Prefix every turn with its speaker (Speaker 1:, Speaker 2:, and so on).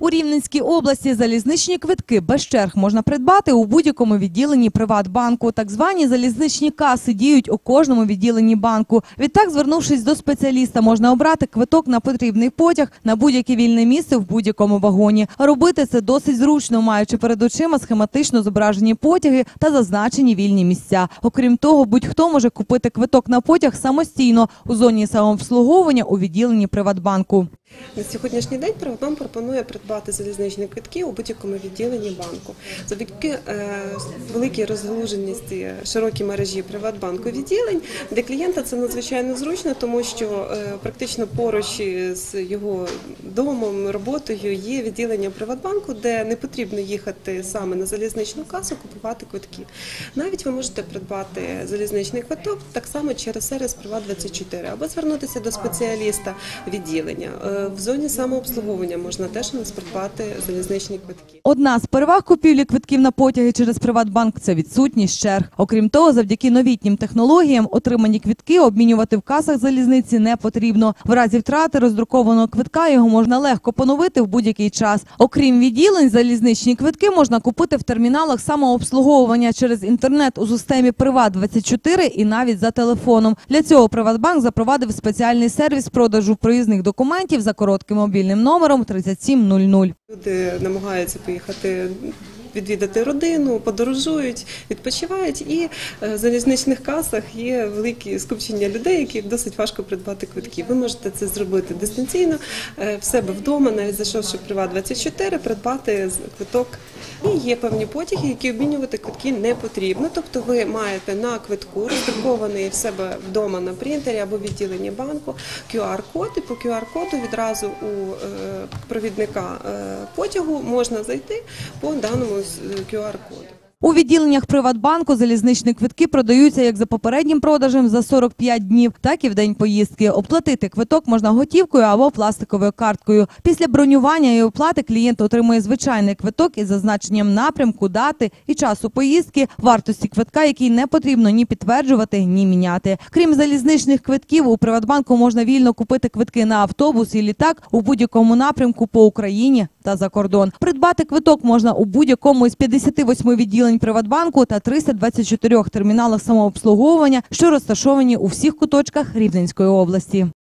Speaker 1: У Рівненській області залізничні квитки без черг можна придбати у будь-якому відділенні Приватбанку. Так звані залізничні каси діють у кожному відділенні банку. Відтак, звернувшись до спеціаліста, можна обрати квиток на потрібний потяг на будь-яке вільне місце в будь-якому вагоні. Робити це досить зручно, маючи перед очима схематично зображені потяги та зазначені вільні місця. Окрім того, будь-хто може купити квиток на потяг самостійно у зоні самообслуговування у відділенні Приватбанку.
Speaker 2: На сьогоднішній день Приватбанк пропонує придбати залізничні квитки у будь-якому відділенні банку. Завдяки е, великій розгалуженості широкій мережі Приватбанку відділень для клієнта це надзвичайно зручно, тому що е, практично поруч з його домом, роботою є відділення Приватбанку, де не потрібно їхати саме на залізничну касу, купувати квитки. Навіть ви можете придбати залізничний квиток так само через сервіс Приват24 або звернутися до спеціаліста відділення. В зоні самообслуговування можна теж у придбати залізничні квитки.
Speaker 1: Одна з переваг купівлі квитків на потяги через Приватбанк – це відсутність черг. Окрім того, завдяки новітнім технологіям отримані квитки обмінювати в касах залізниці не потрібно. В разі втрати роздрукованого квитка його можна легко поновити в будь-який час. Окрім відділень, залізничні квитки можна купити в терміналах самообслуговування через інтернет у системі Приват24 і навіть за телефоном. Для цього Приватбанк запровадив спеціальний сервіс продажу проїзних документів за коротким мобільним номером 3700.
Speaker 2: Люди намагаються поїхати. Відвідати родину, подорожують, відпочивають, і е, в залізничних касах є великі скупчення людей, які досить важко придбати квитки. Ви можете це зробити дистанційно е, в себе вдома, навіть зайшовши в Приват 24 придбати квиток. І є певні потяги, які обмінювати квитки не потрібно. Тобто ви маєте на квитку роздрукований в себе вдома на принтері або відділенні банку QR-код, і по QR-коду відразу у е, провідника потягу можна зайти по даному е, QR-коду.
Speaker 1: У відділеннях Приватбанку залізничні квитки продаються як за попереднім продажем за 45 днів, так і в день поїздки. Оплатити квиток можна готівкою або пластиковою карткою. Після бронювання і оплати клієнт отримує звичайний квиток із зазначенням напрямку, дати і часу поїздки, вартості квитка, який не потрібно ні підтверджувати, ні міняти. Крім залізничних квитків, у Приватбанку можна вільно купити квитки на автобус і літак у будь-якому напрямку по Україні та за кордон. Придбати квиток можна у будь-якому із 58 відділень Приватбанку та 324 терміналах самообслуговування, що розташовані у всіх куточках Рівненської області.